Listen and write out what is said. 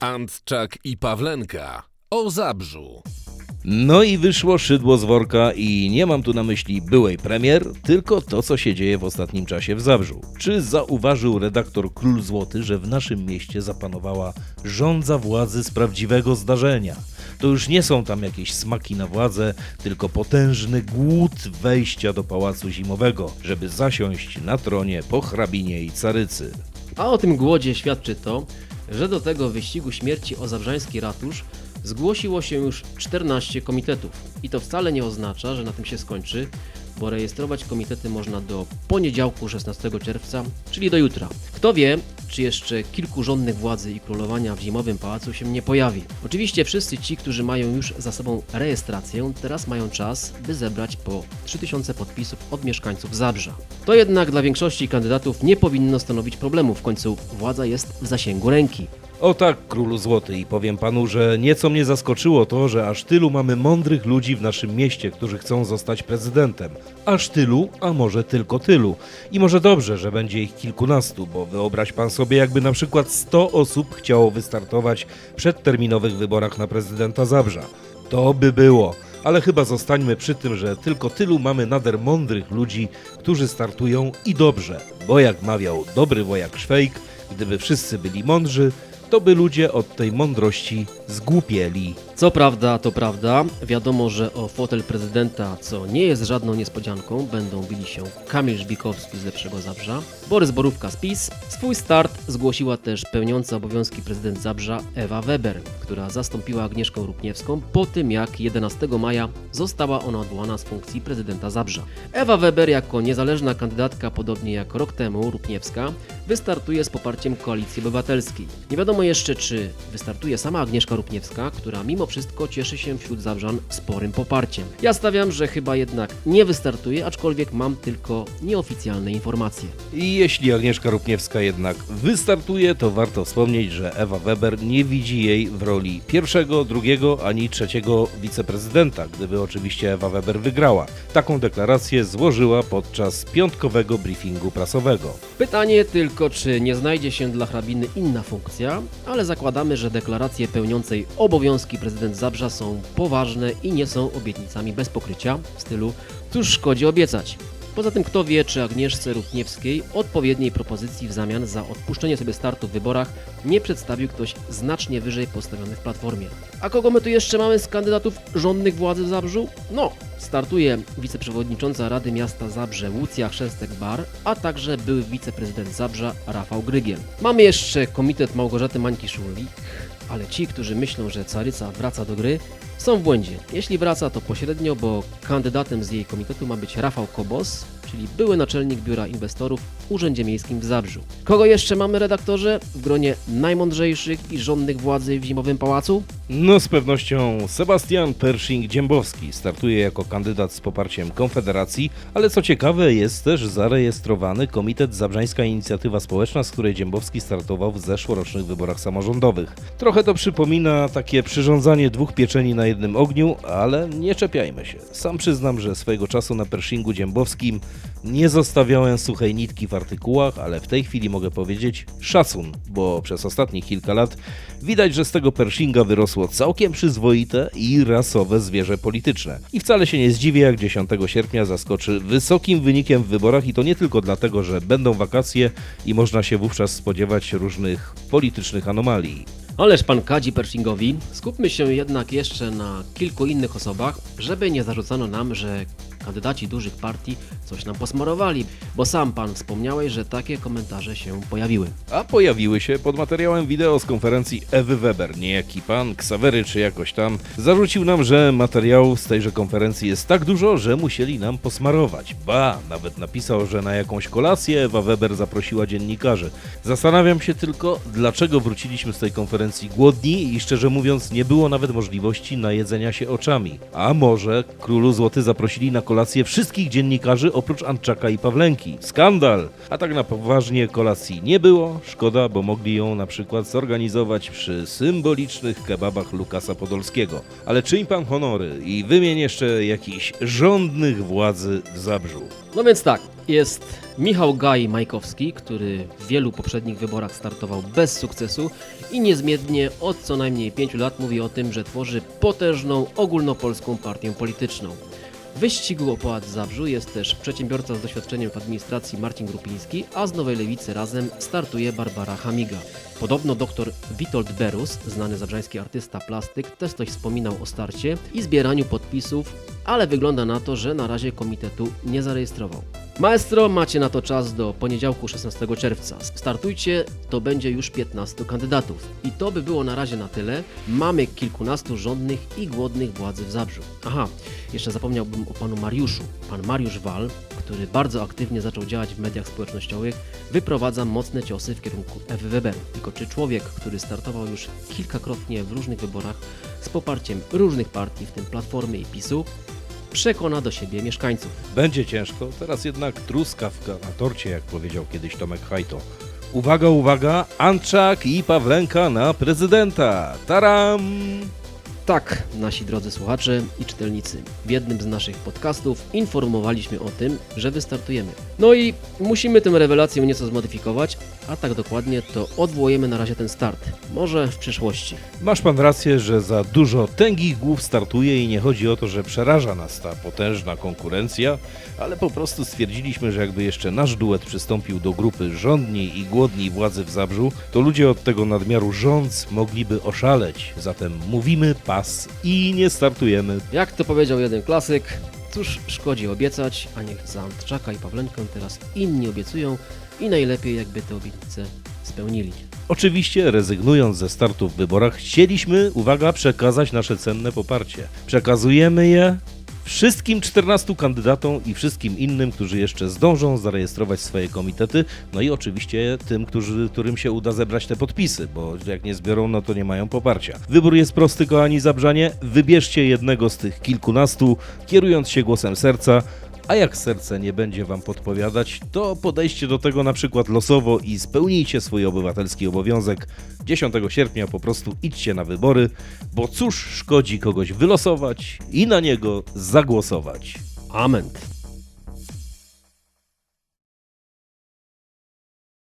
Antczak i Pawlenka o Zabrzu. No i wyszło szydło z worka i nie mam tu na myśli byłej premier, tylko to, co się dzieje w ostatnim czasie w Zabrzu. Czy zauważył redaktor Król Złoty, że w naszym mieście zapanowała rządza władzy z prawdziwego zdarzenia? To już nie są tam jakieś smaki na władzę, tylko potężny głód wejścia do pałacu zimowego, żeby zasiąść na tronie po hrabinie i carycy. A o tym głodzie świadczy to, że do tego wyścigu śmierci o zabrzański ratusz zgłosiło się już 14 komitetów. I to wcale nie oznacza, że na tym się skończy, bo rejestrować komitety można do poniedziałku 16 czerwca, czyli do jutra. Kto wie, czy jeszcze kilku rządnych władzy i królowania w zimowym pałacu się nie pojawi. Oczywiście wszyscy ci, którzy mają już za sobą rejestrację, teraz mają czas, by zebrać po 3000 podpisów od mieszkańców Zabrza. To jednak dla większości kandydatów nie powinno stanowić problemu, w końcu władza jest w zasięgu ręki. O tak, królu złoty, i powiem panu, że nieco mnie zaskoczyło to, że aż tylu mamy mądrych ludzi w naszym mieście, którzy chcą zostać prezydentem. Aż tylu, a może tylko tylu. I może dobrze, że będzie ich kilkunastu, bo wyobraź pan sobie, jakby na przykład 100 osób chciało wystartować w przedterminowych wyborach na prezydenta Zabrza. To by było. Ale chyba zostańmy przy tym, że tylko tylu mamy nader mądrych ludzi, którzy startują i dobrze, bo jak mawiał dobry wojak Szwejk, gdyby wszyscy byli mądrzy, to by ludzie od tej mądrości zgłupieli. Co prawda, to prawda. Wiadomo, że o fotel prezydenta, co nie jest żadną niespodzianką, będą bili się Kamil Żbikowski z Lepszego Zabrza, Borys Borówka z PiS. Swój start zgłosiła też pełniąca obowiązki prezydent Zabrza Ewa Weber, która zastąpiła Agnieszkę Rupniewską po tym, jak 11 maja została ona odwołana z funkcji prezydenta Zabrza. Ewa Weber jako niezależna kandydatka, podobnie jak rok temu Rupniewska, wystartuje z poparciem Koalicji Obywatelskiej. Nie wiadomo jeszcze, czy wystartuje sama Agnieszka Rupniewska, która mimo wszystko cieszy się wśród Zabrzan sporym poparciem. Ja stawiam, że chyba jednak nie wystartuje, aczkolwiek mam tylko nieoficjalne informacje. I jeśli Agnieszka Rupniewska jednak wystartuje, to warto wspomnieć, że Ewa Weber nie widzi jej w roli pierwszego, drugiego ani trzeciego wiceprezydenta, gdyby oczywiście Ewa Weber wygrała. Taką deklarację złożyła podczas piątkowego briefingu prasowego. Pytanie tylko, czy nie znajdzie się dla hrabiny inna funkcja, ale zakładamy, że deklaracje pełniącej obowiązki prezydent Zabrza są poważne i nie są obietnicami bez pokrycia w stylu cóż szkodzi obiecać. Poza tym kto wie, czy Agnieszce Rutniewskiej odpowiedniej propozycji w zamian za odpuszczenie sobie startu w wyborach nie przedstawił ktoś znacznie wyżej postawiony w platformie. A kogo my tu jeszcze mamy z kandydatów rządnych władzy w Zabrzu? No, startuje wiceprzewodnicząca Rady Miasta Zabrze Łucja Chrzestek-Bar, a także były wiceprezydent Zabrza Rafał Grygiel. Mamy jeszcze komitet Małgorzaty Mańki-Szullik, ale ci, którzy myślą, że Caryca wraca do gry, są w błędzie. Jeśli wraca, to pośrednio, bo kandydatem z jej komitetu ma być Rafał Kobos, czyli były naczelnik biura inwestorów w Urzędzie Miejskim w Zabrzu. Kogo jeszcze mamy, redaktorze, w gronie najmądrzejszych i rządnych władzy w Zimowym Pałacu? No z pewnością Sebastian Pershing-Dziembowski startuje jako kandydat z poparciem Konfederacji, ale co ciekawe jest też zarejestrowany Komitet Zabrzańska Inicjatywa Społeczna, z której Dziembowski startował w zeszłorocznych wyborach samorządowych. Trochę to przypomina takie przyrządzanie dwóch pieczeni na jednym ogniu, ale nie czepiajmy się. Sam przyznam, że swojego czasu na Pershingu Dziembowskim nie zostawiałem suchej nitki w artykułach, ale w tej chwili mogę powiedzieć szacun, bo przez ostatnich kilka lat widać, że z tego Pershinga wyrosło całkiem przyzwoite i rasowe zwierzę polityczne. I wcale się nie zdziwię, jak 10 sierpnia zaskoczy wysokim wynikiem w wyborach i to nie tylko dlatego, że będą wakacje i można się wówczas spodziewać różnych politycznych anomalii. Ależ pan kadzi Pershingowi. Skupmy się jednak jeszcze na kilku innych osobach, żeby nie zarzucano nam, że kandydaci dużych partii coś nam posmarowali, bo sam pan wspomniałeś, że takie komentarze się pojawiły. A pojawiły się pod materiałem wideo z konferencji Ewy Weber. Niejaki pan Ksawery czy jakoś tam zarzucił nam, że materiałów z tejże konferencji jest tak dużo, że musieli nam posmarować. Ba, nawet napisał, że na jakąś kolację Ewa Weber zaprosiła dziennikarzy. Zastanawiam się tylko, dlaczego wróciliśmy z tej konferencji głodni i szczerze mówiąc nie było nawet możliwości najedzenia się oczami. A może królu złoty zaprosili na kolację kolację wszystkich dziennikarzy oprócz Antczaka i Pawlenki. Skandal! A tak na poważnie kolacji nie było. Szkoda, bo mogli ją na przykład zorganizować przy symbolicznych kebabach Lukasa Podolskiego. Ale czyń pan honory i wymień jeszcze jakichś rządnych władzy w Zabrzu. No więc tak, jest Michał Gaj Majkowski, który w wielu poprzednich wyborach startował bez sukcesu i niezmiennie od co najmniej pięciu lat mówi o tym, że tworzy potężną ogólnopolską partię polityczną. Wyścigu o Pałac w Zabrzu jest też przedsiębiorca z doświadczeniem w administracji Marcin Grupiński, a z Nowej Lewicy razem startuje Barbara Hamiga. Podobno dr Witold Berus, znany zabrzański artysta plastyk, też coś wspominał o starcie i zbieraniu podpisów, ale wygląda na to, że na razie komitetu nie zarejestrował. Maestro, macie na to czas do poniedziałku 16 czerwca. Startujcie, to będzie już 15 kandydatów. I to by było na razie na tyle. Mamy kilkunastu rządnych i głodnych władzy w Zabrzu. Aha, jeszcze zapomniałbym o panu Mariuszu. Pan Mariusz Wal, który bardzo aktywnie zaczął działać w mediach społecznościowych, wyprowadza mocne ciosy w kierunku FWB. Tylko czy człowiek, który startował już kilkakrotnie w różnych wyborach z poparciem różnych partii, w tym Platformy i PiSu, przekona do siebie mieszkańców? Będzie ciężko, teraz jednak truskawka na torcie, jak powiedział kiedyś Tomek Hajto. Uwaga, uwaga, Antczak i Pawlenka na prezydenta. Taram! Tak, nasi drodzy słuchacze i czytelnicy, w jednym z naszych podcastów informowaliśmy o tym, że wystartujemy. No i musimy tę rewelację nieco zmodyfikować, a tak dokładnie to odwołujemy na razie ten start. Może w przyszłości. Masz pan rację, że za dużo tęgich głów startuje i nie chodzi o to, że przeraża nas ta potężna konkurencja, ale po prostu stwierdziliśmy, że jakby jeszcze nasz duet przystąpił do grupy rządni i głodni władzy w Zabrzu, to ludzie od tego nadmiaru rządz mogliby oszaleć. Zatem mówimy pas i nie startujemy. Jak to powiedział jeden klasyk, cóż szkodzi obiecać, a niech za Antczaka i Pawlenkę teraz inni obiecują i najlepiej jakby te obietnice spełnili. Oczywiście, rezygnując ze startu w wyborach, chcieliśmy, uwaga, przekazać nasze cenne poparcie. Przekazujemy je wszystkim 14 kandydatom i wszystkim innym, którzy jeszcze zdążą zarejestrować swoje komitety, no i oczywiście tym, którzy, którym się uda zebrać te podpisy, bo jak nie zbiorą, no to nie mają poparcia. Wybór jest prosty, kochani Zabrzanie. Wybierzcie jednego z tych kilkunastu, kierując się głosem serca, a jak serce nie będzie wam podpowiadać, to podejście do tego na przykład losowo i spełnijcie swój obywatelski obowiązek. 10 sierpnia po prostu idźcie na wybory, bo cóż szkodzi kogoś wylosować i na niego zagłosować. Amen.